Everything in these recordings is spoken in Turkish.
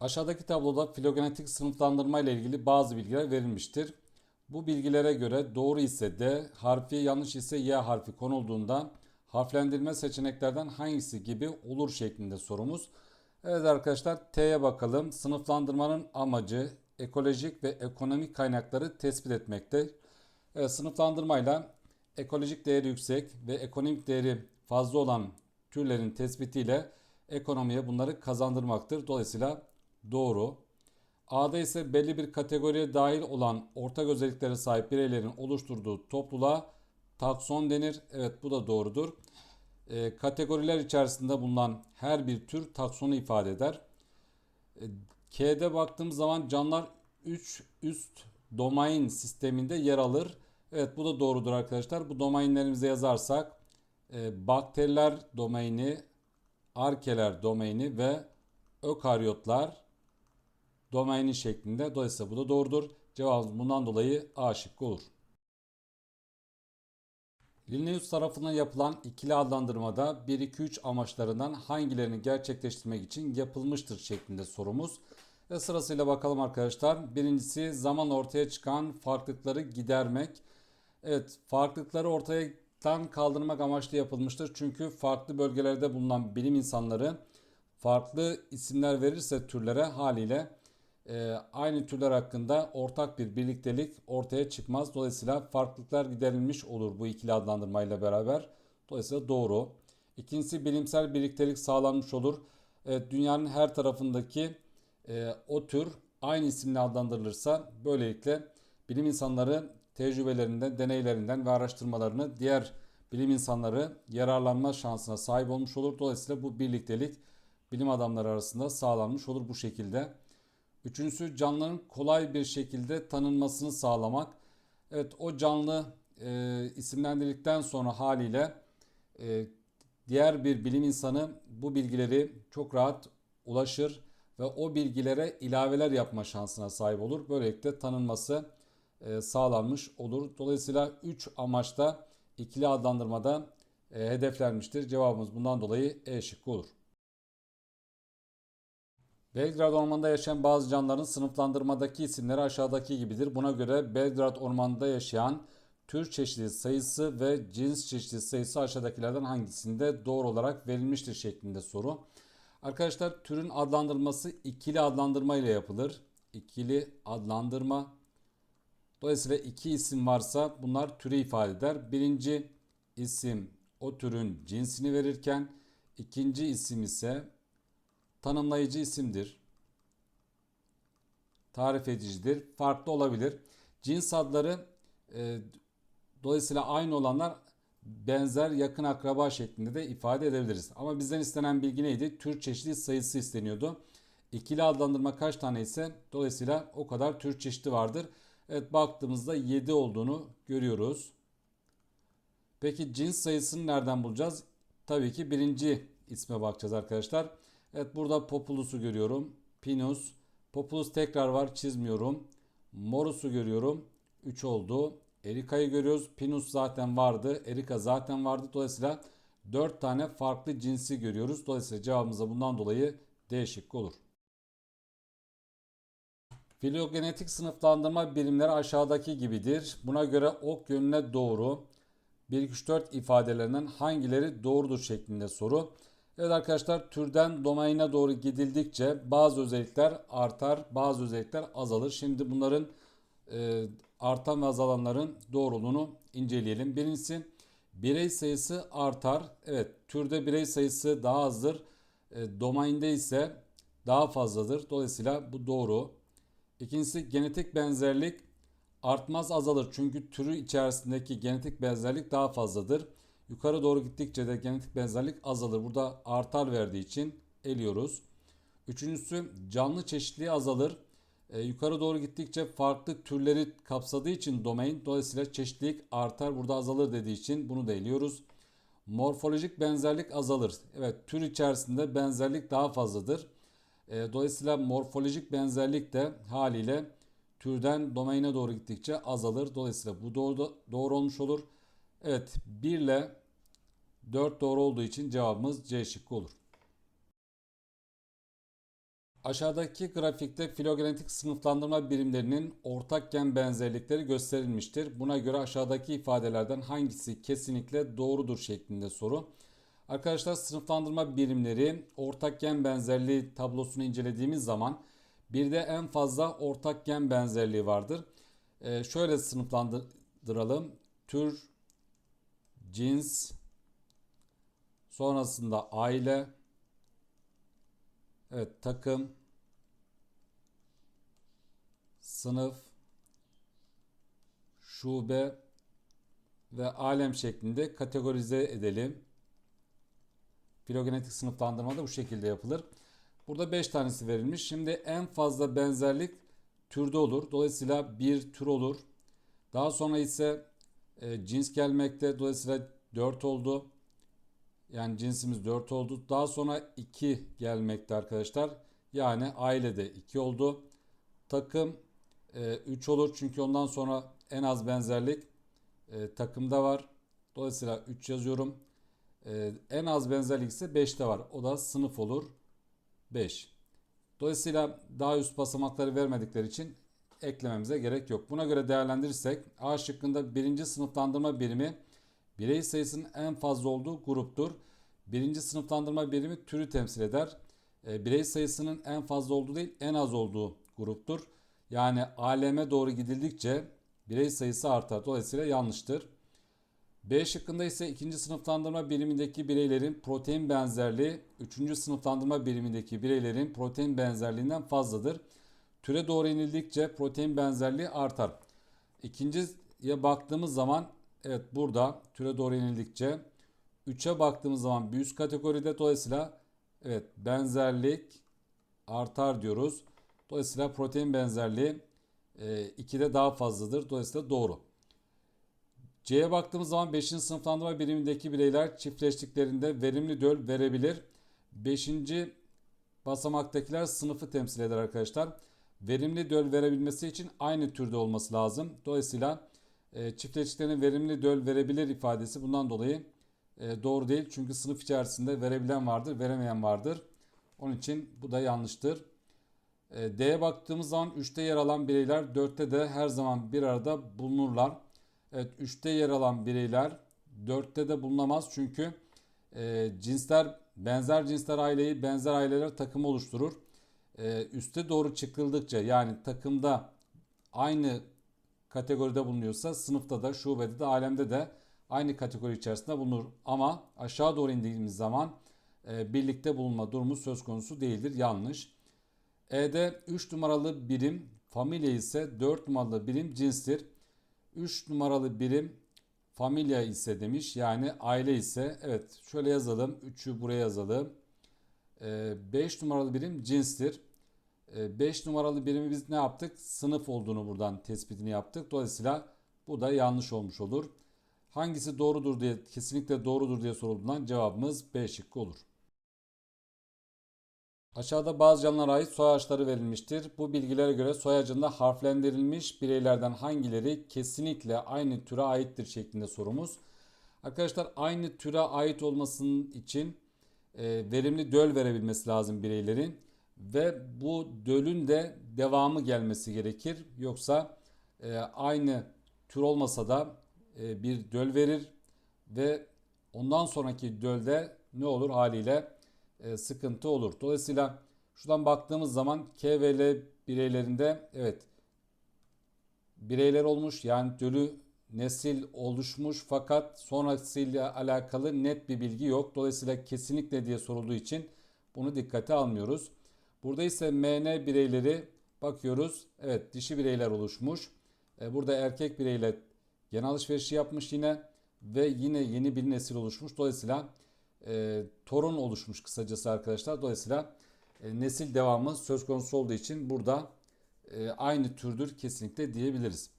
Aşağıdaki tabloda filogenetik sınıflandırma ile ilgili bazı bilgiler verilmiştir. Bu bilgilere göre doğru ise D harfi, yanlış ise Y harfi konulduğunda harflendirme seçeneklerden hangisi gibi olur şeklinde sorumuz. Evet arkadaşlar T'ye bakalım. Sınıflandırmanın amacı ekolojik ve ekonomik kaynakları tespit etmekte. Evet, sınıflandırmayla ekolojik değeri yüksek ve ekonomik değeri fazla olan türlerin tespitiyle ekonomiye bunları kazandırmaktır. Dolayısıyla doğru. A'da ise belli bir kategoriye dahil olan ortak özelliklere sahip bireylerin oluşturduğu topluluğa takson denir. Evet bu da doğrudur. E, kategoriler içerisinde bulunan her bir tür taksonu ifade eder. E, K'de baktığımız zaman canlılar 3 üst domain sisteminde yer alır. Evet bu da doğrudur arkadaşlar. Bu domainlerimize yazarsak e, bakteriler domaini, arkeler domaini ve ökaryotlar domaini şeklinde. Dolayısıyla bu da doğrudur. Cevabımız bundan dolayı A şıkkı olur. Linnaeus tarafından yapılan ikili adlandırmada 1-2-3 amaçlarından hangilerini gerçekleştirmek için yapılmıştır şeklinde sorumuz. Ve sırasıyla bakalım arkadaşlar. Birincisi zaman ortaya çıkan farklılıkları gidermek. Evet farklılıkları ortadan kaldırmak amaçlı yapılmıştır. Çünkü farklı bölgelerde bulunan bilim insanları farklı isimler verirse türlere haliyle e, aynı türler hakkında ortak bir birliktelik ortaya çıkmaz. Dolayısıyla farklılıklar giderilmiş olur bu ikili adlandırmayla beraber. Dolayısıyla doğru. İkincisi bilimsel birliktelik sağlanmış olur. Evet, dünyanın her tarafındaki e, o tür aynı isimle adlandırılırsa böylelikle bilim insanları tecrübelerinden, deneylerinden ve araştırmalarını diğer bilim insanları yararlanma şansına sahip olmuş olur. Dolayısıyla bu birliktelik bilim adamları arasında sağlanmış olur bu şekilde. Üçüncüsü canlıların kolay bir şekilde tanınmasını sağlamak. Evet o canlı e, isimlendirdikten sonra haliyle e, diğer bir bilim insanı bu bilgileri çok rahat ulaşır ve o bilgilere ilaveler yapma şansına sahip olur. Böylelikle tanınması e, sağlanmış olur. Dolayısıyla 3 amaçta ikili adlandırmada e, hedeflenmiştir. Cevabımız bundan dolayı E şıkkı olur. Belgrad Ormanı'nda yaşayan bazı canlıların sınıflandırmadaki isimleri aşağıdaki gibidir. Buna göre Belgrad Ormanı'nda yaşayan tür çeşidi sayısı ve cins çeşidi sayısı aşağıdakilerden hangisinde doğru olarak verilmiştir şeklinde soru. Arkadaşlar türün adlandırması ikili adlandırma ile yapılır. İkili adlandırma. Dolayısıyla iki isim varsa bunlar türü ifade eder. Birinci isim o türün cinsini verirken ikinci isim ise tanımlayıcı isimdir. Tarif edicidir. Farklı olabilir. Cins adları e, dolayısıyla aynı olanlar benzer yakın akraba şeklinde de ifade edebiliriz. Ama bizden istenen bilgi neydi? Tür çeşidi sayısı isteniyordu. İkili adlandırma kaç tane ise dolayısıyla o kadar tür çeşidi vardır. Evet baktığımızda 7 olduğunu görüyoruz. Peki cins sayısını nereden bulacağız? Tabii ki birinci isme bakacağız arkadaşlar. Evet burada Populus'u görüyorum. Pinus. Populus tekrar var çizmiyorum. Morus'u görüyorum. 3 oldu. Erika'yı görüyoruz. Pinus zaten vardı. Erika zaten vardı. Dolayısıyla 4 tane farklı cinsi görüyoruz. Dolayısıyla cevabımız da bundan dolayı D şıkkı olur. Filogenetik sınıflandırma birimleri aşağıdaki gibidir. Buna göre ok yönüne doğru 1, 2, 3, 4 ifadelerinden hangileri doğrudur şeklinde soru. Evet arkadaşlar türden domaine doğru gidildikçe bazı özellikler artar, bazı özellikler azalır. Şimdi bunların e, artan ve azalanların doğruluğunu inceleyelim. Birincisi birey sayısı artar. Evet türde birey sayısı daha azdır. E, domainde ise daha fazladır. Dolayısıyla bu doğru. İkincisi genetik benzerlik artmaz azalır. Çünkü türü içerisindeki genetik benzerlik daha fazladır. Yukarı doğru gittikçe de genetik benzerlik azalır. Burada artar verdiği için eliyoruz. Üçüncüsü canlı çeşitliliği azalır. E, yukarı doğru gittikçe farklı türleri kapsadığı için domain dolayısıyla çeşitlilik artar burada azalır dediği için bunu da eliyoruz. Morfolojik benzerlik azalır. Evet tür içerisinde benzerlik daha fazladır. E, dolayısıyla morfolojik benzerlik de haliyle türden domaine doğru gittikçe azalır. Dolayısıyla bu doğru, doğru olmuş olur. Evet 1 ile 4 doğru olduğu için cevabımız C şıkkı olur. Aşağıdaki grafikte filogenetik sınıflandırma birimlerinin ortak gen benzerlikleri gösterilmiştir. Buna göre aşağıdaki ifadelerden hangisi kesinlikle doğrudur şeklinde soru. Arkadaşlar sınıflandırma birimleri ortak gen benzerliği tablosunu incelediğimiz zaman bir de en fazla ortak gen benzerliği vardır. Ee, şöyle sınıflandıralım. Tür, cins, sonrasında aile, evet takım, sınıf, şube ve alem şeklinde kategorize edelim. Filogenetik sınıflandırma da bu şekilde yapılır. Burada 5 tanesi verilmiş. Şimdi en fazla benzerlik türde olur. Dolayısıyla bir tür olur. Daha sonra ise e, cins gelmekte. Dolayısıyla 4 oldu. Yani cinsimiz 4 oldu. Daha sonra 2 gelmekte arkadaşlar. Yani ailede 2 oldu. Takım 3 e, olur. Çünkü ondan sonra en az benzerlik e, takımda var. Dolayısıyla 3 yazıyorum. E, en az benzerlik ise 5'te var. O da sınıf olur. 5. Dolayısıyla daha üst basamakları vermedikleri için eklememize gerek yok. Buna göre değerlendirirsek A şıkkında birinci sınıflandırma birimi birey sayısının en fazla olduğu gruptur. Birinci sınıflandırma birimi türü temsil eder. E, birey sayısının en fazla olduğu değil en az olduğu gruptur. Yani aleme doğru gidildikçe birey sayısı artar. Dolayısıyla yanlıştır. B şıkkında ise ikinci sınıflandırma birimindeki bireylerin protein benzerliği üçüncü sınıflandırma birimindeki bireylerin protein benzerliğinden fazladır. Türe doğru inildikçe protein benzerliği artar. İkinciye baktığımız zaman evet burada türe doğru inildikçe 3'e baktığımız zaman bir üst kategoride dolayısıyla evet benzerlik artar diyoruz. Dolayısıyla protein benzerliği 2'de e, daha fazladır. Dolayısıyla doğru. C'ye baktığımız zaman 5. sınıflandırma birimindeki bireyler çiftleştiklerinde verimli döl verebilir. 5. basamaktakiler sınıfı temsil eder arkadaşlar. Verimli döl verebilmesi için aynı türde olması lazım. Dolayısıyla e, verimli döl verebilir ifadesi bundan dolayı e, doğru değil. Çünkü sınıf içerisinde verebilen vardır, veremeyen vardır. Onun için bu da yanlıştır. E, D'ye baktığımız zaman 3'te yer alan bireyler 4'te de her zaman bir arada bulunurlar. Evet 3'te yer alan bireyler 4'te de bulunamaz çünkü e, cinsler benzer cinsler aileyi benzer aileler takımı oluşturur. Üste doğru çıkıldıkça yani takımda aynı kategoride bulunuyorsa sınıfta da şubede de alemde de aynı kategori içerisinde bulunur. Ama aşağı doğru indiğimiz zaman e, birlikte bulunma durumu söz konusu değildir. Yanlış. E'de 3 numaralı birim familya ise 4 numaralı birim cinstir. 3 numaralı birim familya ise demiş. Yani aile ise evet şöyle yazalım. 3'ü buraya yazalım. 5 ee, numaralı birim cinstir. 5 ee, numaralı birimi biz ne yaptık? Sınıf olduğunu buradan tespitini yaptık. Dolayısıyla bu da yanlış olmuş olur. Hangisi doğrudur diye kesinlikle doğrudur diye sorulduğundan cevabımız B şıkkı olur. Aşağıda bazı canlılara ait soy ağaçları verilmiştir. Bu bilgilere göre soy ağacında harflendirilmiş bireylerden hangileri kesinlikle aynı türe aittir şeklinde sorumuz. Arkadaşlar aynı türe ait olmasının için e, verimli döl verebilmesi lazım bireylerin ve bu dölün de devamı gelmesi gerekir. Yoksa e, aynı tür olmasa da e, bir döl verir ve ondan sonraki dölde ne olur haliyle e, sıkıntı olur. Dolayısıyla şuradan baktığımız zaman K bireylerinde evet bireyler olmuş yani dölü nesil oluşmuş fakat sonrasıyla alakalı net bir bilgi yok. Dolayısıyla kesinlikle diye sorulduğu için bunu dikkate almıyoruz. Burada ise MN bireyleri bakıyoruz. Evet dişi bireyler oluşmuş. E, burada erkek bireyler gen alışverişi yapmış yine ve yine yeni bir nesil oluşmuş. Dolayısıyla e, torun oluşmuş kısacası arkadaşlar. Dolayısıyla e, nesil devamı söz konusu olduğu için burada e, aynı türdür kesinlikle diyebiliriz.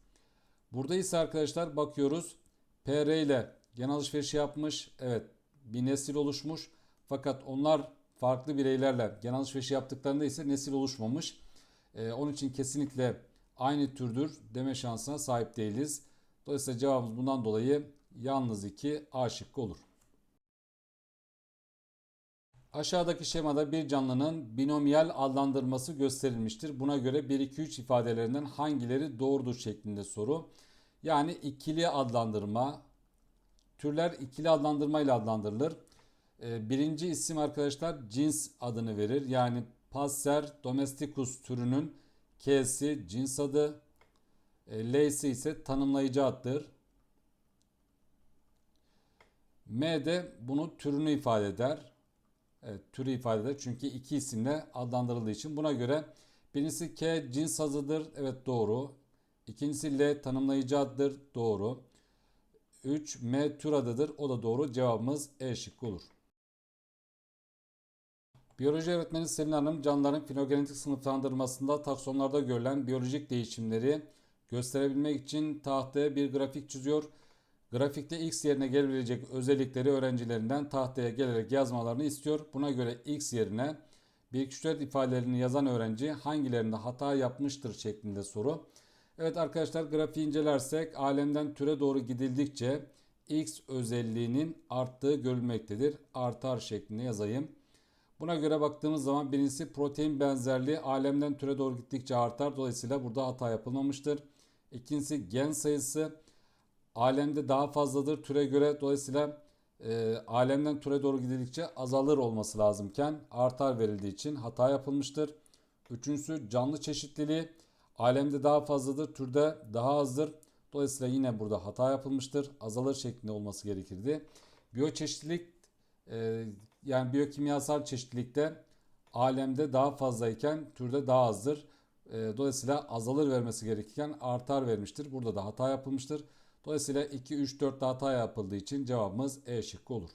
Burada ise arkadaşlar bakıyoruz PR ile gen alışverişi yapmış. Evet bir nesil oluşmuş. Fakat onlar farklı bireylerle gen alışverişi yaptıklarında ise nesil oluşmamış. E, onun için kesinlikle aynı türdür deme şansına sahip değiliz. Dolayısıyla cevabımız bundan dolayı yalnız 2 A şıkkı olur. Aşağıdaki şemada bir canlının binomiyal adlandırması gösterilmiştir. Buna göre 1, 2, 3 ifadelerinden hangileri doğrudur şeklinde soru. Yani ikili adlandırma, türler ikili adlandırma ile adlandırılır. Ee, Birinci isim arkadaşlar cins adını verir. Yani Passer domesticus türünün K'si cins adı, e, L'si ise tanımlayıcı addır. M de bunu türünü ifade eder. Evet, türü ifade eder. Çünkü iki isimle adlandırıldığı için. Buna göre birincisi K cins adıdır. Evet doğru. İkincisi L tanımlayıcı addır. Doğru. 3 M tür adıdır. O da doğru. Cevabımız E şıkkı olur. Biyoloji öğretmeni Selin Hanım canlıların filogenetik sınıflandırmasında taksonlarda görülen biyolojik değişimleri gösterebilmek için tahtaya bir grafik çiziyor. Grafikte x yerine gelebilecek özellikleri öğrencilerinden tahtaya gelerek yazmalarını istiyor. Buna göre x yerine 1 2 4 ifadelerini yazan öğrenci hangilerinde hata yapmıştır şeklinde soru. Evet arkadaşlar grafiği incelersek alemden türe doğru gidildikçe x özelliğinin arttığı görülmektedir. Artar şeklinde yazayım. Buna göre baktığımız zaman birincisi protein benzerliği alemden türe doğru gittikçe artar. Dolayısıyla burada hata yapılmamıştır. İkincisi gen sayısı alemde daha fazladır türe göre. Dolayısıyla e, alemden türe doğru gidildikçe azalır olması lazımken artar verildiği için hata yapılmıştır. Üçüncüsü canlı çeşitliliği alemde daha fazladır türde daha azdır. Dolayısıyla yine burada hata yapılmıştır. Azalır şeklinde olması gerekirdi. Biyoçeşitlilik e, yani biyokimyasal çeşitlilikte alemde daha fazlayken türde daha azdır. E, dolayısıyla azalır vermesi gerekirken artar vermiştir. Burada da hata yapılmıştır. Dolayısıyla 2, 3, 4'te hata yapıldığı için cevabımız E şıkkı olur.